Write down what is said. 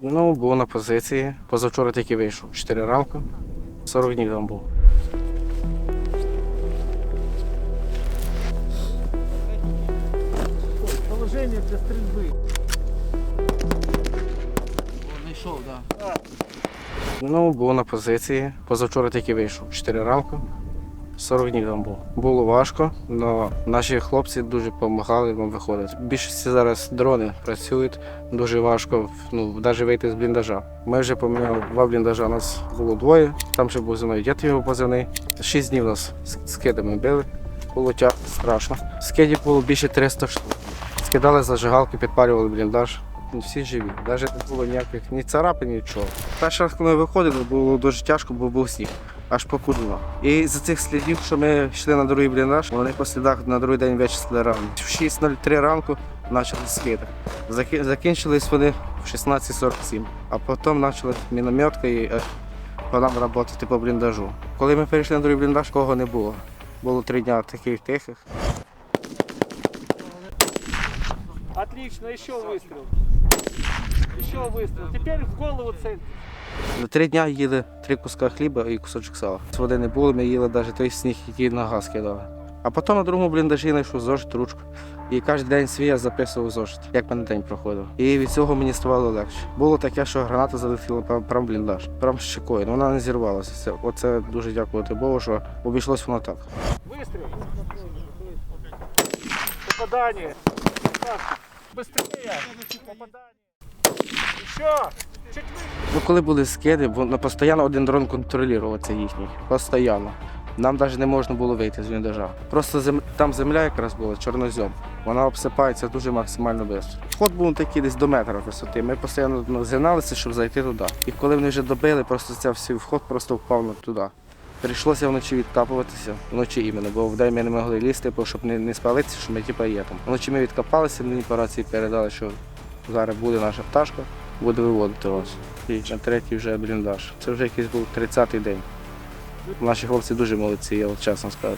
Ну, був на позиції. Позавчора тільки вийшов. 4 ранку. 40 днів там був. Положение для стрельбы. Знайшов, так. Ну, був на позиції. Позавчора тільки вийшов. 4 ранку. 40 днів там був. Було важко, але наші хлопці дуже допомагали нам виходити. В більшості зараз дрони працюють, дуже важко ну, навіть вийти з бліндажа. Ми вже поміняли два бліндажа, нас було двоє. Там ще був зі мною дід його позивний. Шість днів нас з били. Було тяжко, страшно. Скидів було більше 300 штук. Скидали зажигалки, підпалювали бліндаж. Ну, Всі живі. Навіть не було ніяких ні царапин, нічого. Перший раз, коли ми виходили, було дуже тяжко, бо був сніг. Аж по кудно. І за цих слідів, що ми йшли на другий бліндаж, вони по слідах на другий день вичислили ранку. В 6.03 ранку почали. Заки- Закінчились вони в 16.47, а потім почали мінометка і е, по нам працювати по бліндажу. Коли ми перейшли на другий бліндаж, кого не було. Було три дня таких тихих. Отлично, еще выстрел. Еще выстрел. Теперь в голову цель. На три дня їли три куска хліба і кусочок сала. Води не було, ми їли навіть той сніг, який на газ кидали. А потім на другому бліндажі знайшов зошит, ручку. І кожен день свій я записував зошит, як мене день проходив. І від цього мені ставало легше. Було таке, що граната залетіла прям бліндаж, прям щекою. Ну, вона не зірвалася. Це, оце дуже дякувати Богу, що обійшлось воно так. Выстрел. Попадание. Так, Быстрее. Попадание. Еще. Ну, коли були скиди, бо постійно один дрон контролював це їхній. Постійно. Нам навіть не можна було вийти з бліндажа. Просто зем... там земля якраз була, чорнозем. Вона обсипається дуже максимально швидко. Вход був такий десь до метра висоти. Ми постійно ну, згиналися, щоб зайти туди. І коли вони вже добили, просто цей всій вход просто впав туди. Прийшлося вночі відкапуватися, вночі іменно, бо вдень ми не могли лізти, бо щоб не, не спалитися, що ми типу, є там. Вночі ми відкопалися, мені по рації передали, що зараз буде наша пташка, буде виводити вас. І на третій вже бліндаж. Це вже якийсь був 30-й день. Наші хлопці дуже молодці, я чесно скажу.